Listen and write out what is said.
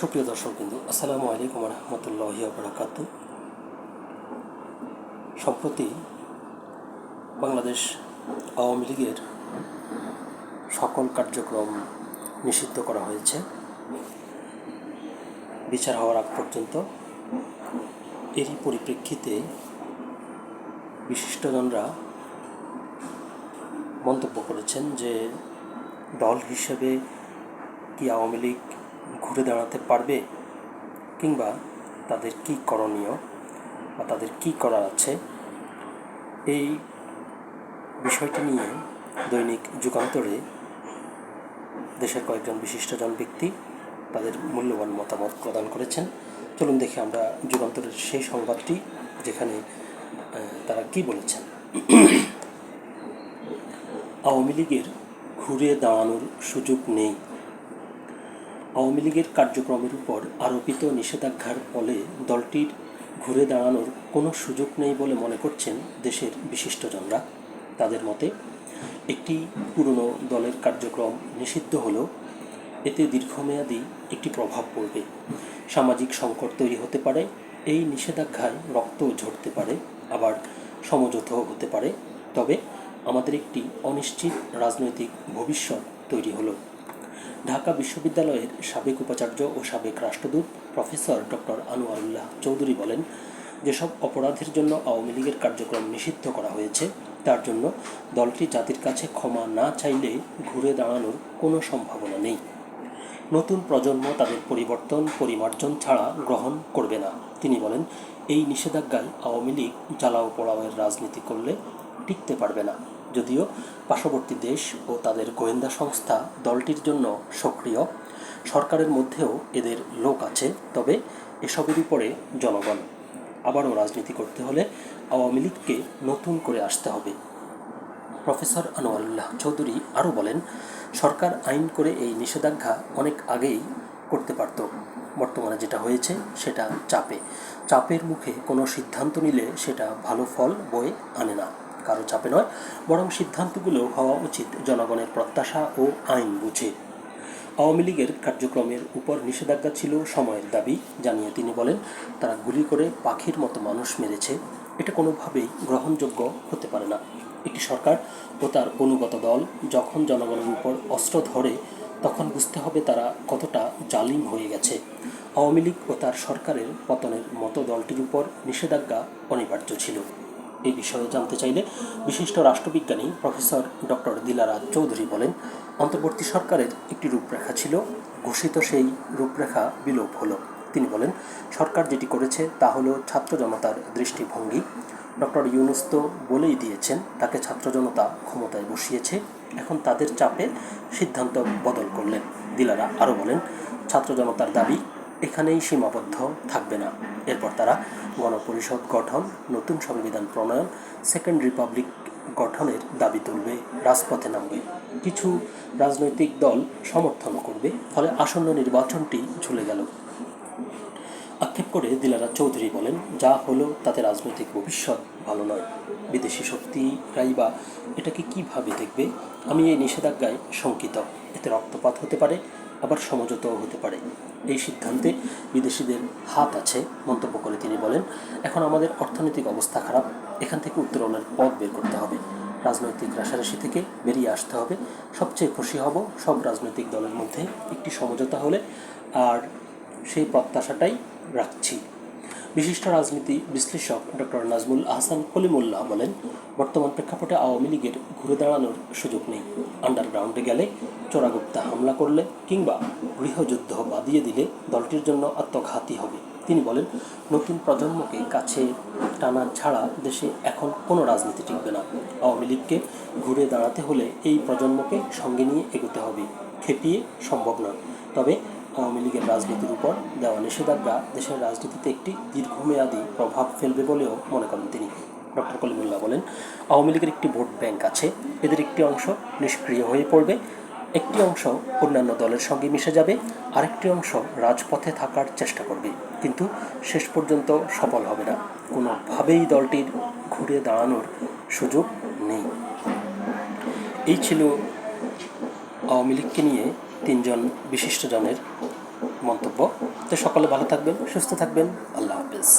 সুপ্রিয় দর্শক বিন্দু, আসসালামু আলাইকুম রহমতুল্লাহ বরাকাতু। সম্প্রতি বাংলাদেশ আওয়ামী লীগের সকল কার্যক্রম নিষিদ্ধ করা হয়েছে। বিচার হওয়ার আগ পর্যন্ত এরই পরিপ্রেক্ষিতে বিশিষ্টজনরা মন্তব্য করেছেন যে দল হিসেবে কি আওয়ামী লীগ ঘুরে দাঁড়াতে পারবে? কিংবা তাদের কি করণীয় বা তাদের কি করার আছে? এই বিষয়টি নিয়ে দৈনিক যুগান্তরে দেশের কয়েকজন বিশিষ্টজন ব্যক্তি তাদের মূল্যবান মতামত প্রদান করেছেন। চলুন দেখি আমরা যুগান্তরের সেই সংবাদটি, যেখানে তারা কি বলেছেন। আওয়ামী লীগের ঘুরে দাঁড়ানোর সুযোগ নেই। আওয়ামী লীগের কার্যক্রমের উপর আরোপিত নিষেধাজ্ঞার ফলে দলটির ঘুরে দাঁড়ানোর কোনো সুযোগ নেই বলে মনে করছেন দেশের বিশিষ্টজনরা। তাদের মতে, একটি পুরনো দলের কার্যক্রম নিষিদ্ধ হলেও এতে দীর্ঘমেয়াদী একটি প্রভাব পড়বে। সামাজিক সংকট তৈরি হতে পারে, এই নিষেধাজ্ঞায় রক্ত ঝরতে পারে, আবার সমঝোতাও হতে পারে। তবে আমাদের একটি অনিশ্চিত রাজনৈতিক ভবিষ্যৎ তৈরি হলো। ঢাকা বিশ্ববিদ্যালয়ের সাবেক উপাচার্য ও সাবেক রাষ্ট্রদূত প্রফেসর ডক্টর আনোয়ারুল্লাহ চৌধুরী বলেন, যেসব অপরাধের জন্য আওয়ামী লীগের কার্যক্রম নিষিদ্ধ করা হয়েছে, তার জন্য দলটি জাতির কাছে ক্ষমা না চাইলে ঘুরে দাঁড়ানোর কোনো সম্ভাবনা নেই। নতুন প্রজন্ম তাদের পরিবর্তন, পরিমার্জন ছাড়া গ্রহণ করবে না। তিনি বলেন, এই নিষেধাজ্ঞায় আওয়ামী লীগ জ্বালাও পোড়াওয়ের রাজনীতি করলে টিকতে পারবে না। যদিও পার্শ্ববর্তী দেশ ও তাদের গোয়েন্দা সংস্থা দলটির জন্য সক্রিয়, সরকারের মধ্যেও এদের লোক আছে, তবে এসবেরই পরে জনগণ আবারও রাজনীতি করতে হলে আওয়ামী লীগকে নতুন করে আসতে হবে। প্রফেসর আনোয়ারুল্লাহ চৌধুরী আরও বলেন, সরকার আইন করে এই নিষেধাজ্ঞা অনেক আগেই করতে পারত। বর্তমানে যেটা হয়েছে সেটা চাপে। চাপের মুখে কোনো সিদ্ধান্ত নিলে সেটা ভালো ফল বয়ে আনে না। কারও চাপে নয়, বরং সিদ্ধান্তগুলো হওয়া উচিত জনগণের প্রত্যাশা ও আইন বুঝে। আওয়ামী লীগের কার্যক্রমের উপর নিষেধাজ্ঞা ছিল সময়ের দাবি, জানিয়ে তিনি বলেন, তারা গুলি করে পাখির মতো মানুষ মেরেছে। এটা কোনোভাবেই গ্রহণযোগ্য হতে পারে না। একটি সরকার ও তার অনুগত দল যখন জনগণের উপর অস্ত্র ধরে, তখন বুঝতে হবে তারা কতটা জালিম হয়ে গেছে। আওয়ামী লীগ ও তার সরকারের পতনের মতো দলটির উপর নিষেধাজ্ঞা অনিবার্য ছিল। এই বিষয়ে জানতে চাইলে বিশিষ্ট রাষ্ট্রবিজ্ঞানী প্রফেসর ডক্টর দিলারাজ চৌধুরী বলেন, অন্তর্বর্তী সরকারের একটি রূপরেখা ছিল, ঘোষিত সেই রূপরেখা বিলোপ হলো। তিনি বলেন, সরকার যেটি করেছে তা হলো ছাত্র জনতার দৃষ্টিভঙ্গি। ডক্টর ইউনুস তো বলেই দিয়েছেন, তাকে ছাত্র জনতা ক্ষমতায় বসিয়েছে, এখন তাদের চাপে সিদ্ধান্ত বদল করলেন। দিলারা আরও বলেন, ছাত্র জনতার দাবি এখানেই সীমাবদ্ধ থাকবে না। এরপর তারা গণপরিষদ গঠন, নতুন সংবিধান প্রণয়ন সেকেন্ড রিপাবলিক গঠনের দাবি তুলবে, রাজপথে নামবে। কিছু রাজনৈতিক দল সমর্থন করবে, ফলে আসন্ন নির্বাচনটি ঝুলে গেল। আক্ষেপ করে দিলারা চৌধুরী বলেন, যা হলো তাতে রাজনৈতিক ভবিষ্যৎ ভালো নয়। বিদেশি শক্তিরাই বা এটাকে কীভাবে দেখবে? আমি এই নিষেধাজ্ঞায় শঙ্কিত। এতে রক্তপাত হতে পারে আবার সমঝোতাও হতে পারে। এই সিদ্ধান্তে বিদেশিদের হাত আছে, মন্তব্য করে তিনি বলেন, এখন আমাদের অর্থনৈতিক অবস্থা খারাপ, এখান থেকে উত্তরণের পথ বের করতে হবে। রাজনৈতিক রাশারাশি থেকে বেরিয়ে আসতে হবে। সবচেয়ে খুশি হব সব রাজনৈতিক দলের মধ্যে একটি সমঝোতা হলে, আর সেই প্রত্যাশাটাই রাখছি। বিশিষ্ট রাজনীতি বিশ্লেষক ডক্টর নাজমুল আহসান কলিমুল্লাহ বলেন, বর্তমান প্রেক্ষাপটে আওয়ামী লীগের ঘুরে দাঁড়ানোর সুযোগ নেই। আন্ডারগ্রাউন্ডে গেলে চোরাগুপ্তা হামলা করলে কিংবা গৃহযুদ্ধ বাদিয়ে দিলে দলটির জন্য আত্মঘাতী হবে। তিনি বলেন, নতুন প্রজন্মকে কাছে টানা ছাড়া দেশে এখন কোনো রাজনীতি টিকবে না। আওয়ামী লীগকে ঘুরে দাঁড়াতে হলে এই প্রজন্মকে সঙ্গে নিয়ে এগোতে হবে। খেপিয়ে সম্ভব নয়। তবে আওয়ামী লীগের রাজনীতির উপর দেওয়া নিষেধাজ্ঞা দেশের রাজনীতিতে একটি দীর্ঘমেয়াদী প্রভাব ফেলবে বলেও মনে করেন তিনি। ডক্টর কলিমুল্লাহ বলেন, আওয়ামী লীগের একটি ভোট ব্যাংক আছে। এদের একটি অংশ নিষ্ক্রিয় হয়ে পড়বে। একটি অংশ অন্যান্য দলের সঙ্গে মিশে যাবে। আরেকটি অংশ রাজপথে থাকার চেষ্টা করবে। কিন্তু শেষ পর্যন্ত সফল হবে না। কোনোভাবেই দলটির ঘুরে দাঁড়ানোর সুযোগ নেই। এই ছিল আওয়ামী লীগকে নিয়ে তিনজন বিশিষ্টজনের মন্তব্য। তো সকলে ভালো থাকবেন সুস্থ থাকবেন। আল্লাহ হাফেজ।